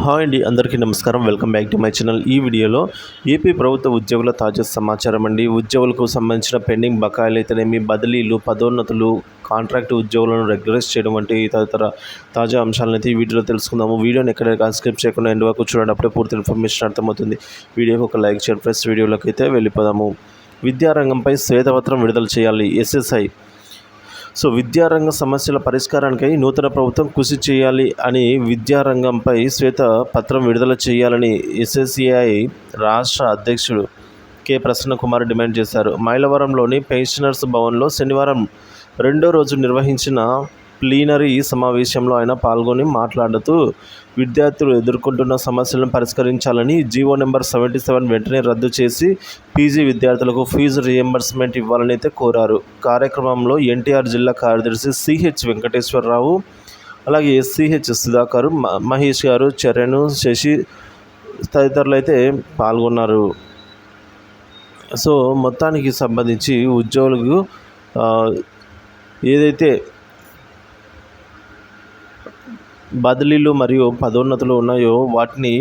Hi అండి అందరికీ నమస్కారం. Welcome back to my channel. ఈ వీడియోలో ఏపీ ప్రభుత్వ ఉద్యోగుల తాజా సమాచారం అండి. ఉద్యోగులకు సంబంధించిన పెండింగ్ బకాయిలు అయితేనేమి బదిలీలు పదోన్నతులు కాంట్రాక్ట్ ఉద్యోగులను రెగ్యులరైజ్ చేయడం వంటి తదితర తాజా అంశాలను అయితే ఈ వీడియోలో తెలుసుకుందాము. వీడియోని ఎక్కడ స్కిప్ చేయకుండా ఎండ్ వరకు చూడండి. అప్పుడే పూర్తి ఇన్ఫర్మేషన్ అర్థమవుతుంది. వీడియోకి ఒక లైక్ చేయండి ఫ్రెండ్స్. వీడియోలోకి అయితే వెళ్ళిపోదాము. విద్యారంగంపై శ్వేతపత్రం విడుదల చేయాలి. ఎస్ఎస్ఐ సో విద్యారంగ సమస్యల పరిష్కారానికై నూతన ప్రభుత్వం కృషి చేయాలి అని విద్యారంగంపై శ్వేత పత్రం విడుదల చేయాలని ఎస్ఎస్సిఐ రాష్ట్ర అధ్యక్షుడు కె ప్రసన్న కుమార్ డిమాండ్ చేశారు. మైలవరంలోని పెన్షనర్స్ భవన్లో శనివారం రెండో రోజు నిర్వహించిన ప్లీనరీ సమావేశంలో ఆయన పాల్గొని మాట్లాడుతూ విద్యార్థులు ఎదుర్కొంటున్న సమస్యలను పరిష్కరించాలని జీవో నెంబర్ సెవెంటీ సెవెన్ వెంటనే రద్దు చేసి పీజీ విద్యార్థులకు ఫీజు రియంబర్స్మెంట్ ఇవ్వాలని అయితే కోరారు. కార్యక్రమంలో ఎన్టీఆర్ జిల్లా కార్యదర్శి సిహెచ్ వెంకటేశ్వరరావు అలాగే సిహెచ్ సుధాకర్ మహేష్ గారు చరణ్ శశి తదితరులు అయితే పాల్గొన్నారు. సో మొత్తానికి సంబంధించి ఉద్యోగులకు ఏదైతే బదిలీలు మరియు పదోన్నతులు ఉన్నాయో వాటిని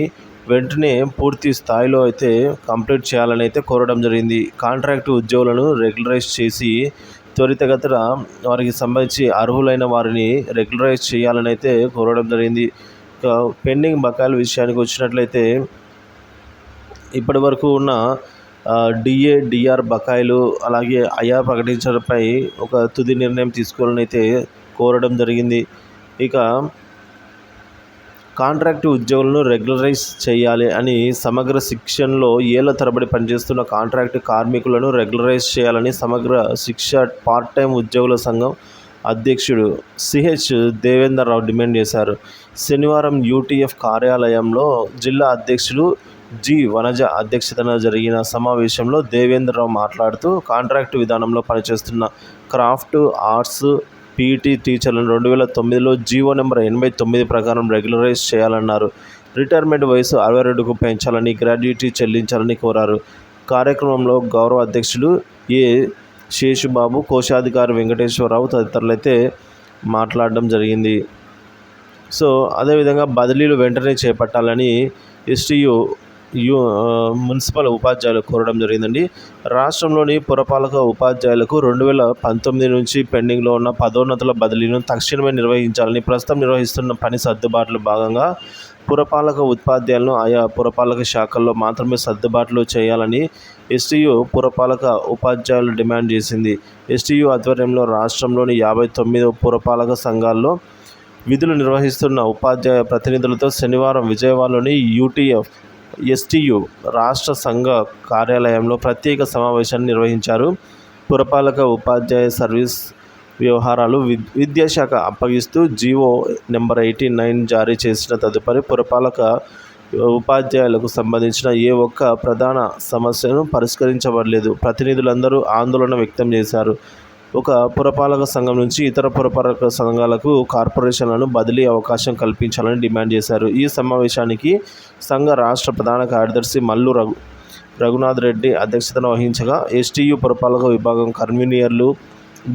వెంటనే పూర్తి స్థాయిలో అయితే కంప్లీట్ చేయాలని అయితే కోరడం జరిగింది. కాంట్రాక్ట్ ఉద్యోగులను రెగ్యులరైజ్ చేసి త్వరితగతిన వారికి సంబంధించి అర్హులైన వారిని రెగ్యులరైజ్ చేయాలని అయితే కోరడం జరిగింది. పెండింగ్ బకాయిల విషయానికి వచ్చినట్లయితే ఇప్పటి వరకు ఉన్న డిఏ డిఆర్ బకాయిలు అలాగే అయా ప్రకటించడంపై ఒక తుది నిర్ణయం తీసుకోవాలని అయితే కోరడం జరిగింది. ఇక కాంట్రాక్ట్ ఉద్యోగులను రెగ్యులరైజ్ చేయాలి అని సమగ్ర శిక్షణలో ఏళ్ళ తరబడి పనిచేస్తున్న కాంట్రాక్ట్ కార్మికులను రెగ్యులరైజ్ చేయాలని సమగ్ర శిక్ష పార్ట్ టైం ఉద్యోగుల సంఘం అధ్యక్షుడు సిహెచ్ దేవేందర్రావు డిమాండ్ చేశారు. శనివారం యూటీఎఫ్ కార్యాలయంలో జిల్లా అధ్యక్షుడు జి వనజ అధ్యక్షతన జరిగిన సమావేశంలో దేవేంద్రరావు మాట్లాడుతూ కాంట్రాక్టు విధానంలో పనిచేస్తున్న క్రాఫ్ట్ ఆర్ట్స్ పీఈటీ టీచర్లను రెండు వేల తొమ్మిదిలో జీవో నెంబర్ ఎనభై తొమ్మిది ప్రకారం రెగ్యులరైజ్ చేయాలన్నారు. రిటైర్మెంట్ వయసు అరవై రెండుకు పెంచాలని గ్రాడ్యుయేటీ చెల్లించాలని కోరారు. కార్యక్రమంలో గౌరవ అధ్యక్షులు ఏ శేషుబాబు కోశాధికారి వెంకటేశ్వరరావు తదితరులైతే మాట్లాడడం జరిగింది. సో అదేవిధంగా బదిలీలు వెంటనే చేపట్టాలని ఎస్టీయు యు మున్సిపల్ ఉపాధ్యాయులు కోరడం జరిగిందండి. రాష్ట్రంలోని పురపాలక ఉపాధ్యాయులకు రెండు వేల పంతొమ్మిది నుంచి పెండింగ్లో ఉన్న పదోన్నతుల బదిలీను తక్షణమే నిర్వహించాలని ప్రస్తుతం నిర్వహిస్తున్న పని సర్దుబాట్లు భాగంగా పురపాలక ఉపాధ్యాయులను ఆయా పురపాలక శాఖల్లో మాత్రమే సర్దుబాట్లు చేయాలని ఎస్టీయు పురపాలక ఉపాధ్యాయులు డిమాండ్ చేసింది. ఎస్టీయు ఆధ్వర్యంలో రాష్ట్రంలోని యాభై తొమ్మిది పురపాలక సంఘాల్లో విధులు నిర్వహిస్తున్న ఉపాధ్యాయ ప్రతినిధులతో శనివారం విజయవాడలోని యూటీఎఫ్ ఎస్టీయు రాష్ట్ర సంఘ కార్యాలయంలో ప్రత్యేక సమావేశాన్ని నిర్వహించారు. పురపాలక ఉపాధ్యాయ సర్వీస్ వ్యవహారాలు విద్యాశాఖ అప్పగిస్తూ జీవో నెంబర్ ఎయిటీ నైన్ జారీ చేసిన తదుపరి పురపాలక ఉపాధ్యాయులకు సంబంధించిన ఏ ఒక్క ప్రధాన సమస్యను పరిష్కరించబడలేదు. ప్రతినిధులందరూ ఆందోళన వ్యక్తం చేశారు. ఒక పురపాలక సంఘం నుంచి ఇతర పురపాలక సంఘాలకు కార్పొరేషన్లను బదిలీ అవకాశం కల్పించాలని డిమాండ్ చేశారు. ఈ సమావేశానికి సంఘ రాష్ట్ర ప్రధాన కార్యదర్శి మల్లు రఘు రఘునాథ్ రెడ్డి అధ్యక్షతన వహించగా ఎస్టీయు పురపాలక విభాగం కన్వీనియర్లు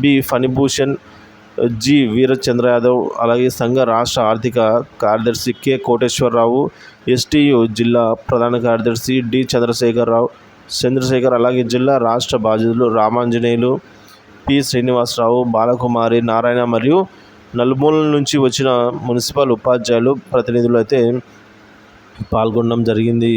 బి ఫణిభూషణ్ జి వీరచంద్ర యాదవ్ అలాగే సంఘ రాష్ట్ర ఆర్థిక కార్యదర్శి కె కోటేశ్వరరావు ఎస్టీయు జిల్లా ప్రధాన కార్యదర్శి డి చంద్రశేఖరరావు చంద్రశేఖర్ అలాగే జిల్లా రాష్ట్ర బాధ్యతలు రామాంజనేయులు పి. శ్రీనివాసరావు బాలకుమారి నారాయణ మరియు నలుమూలల నుంచి వచ్చిన మున్సిపల్ ఉపాధ్యాయులు ప్రతినిధులు అయితే పాల్గొనడం జరిగింది.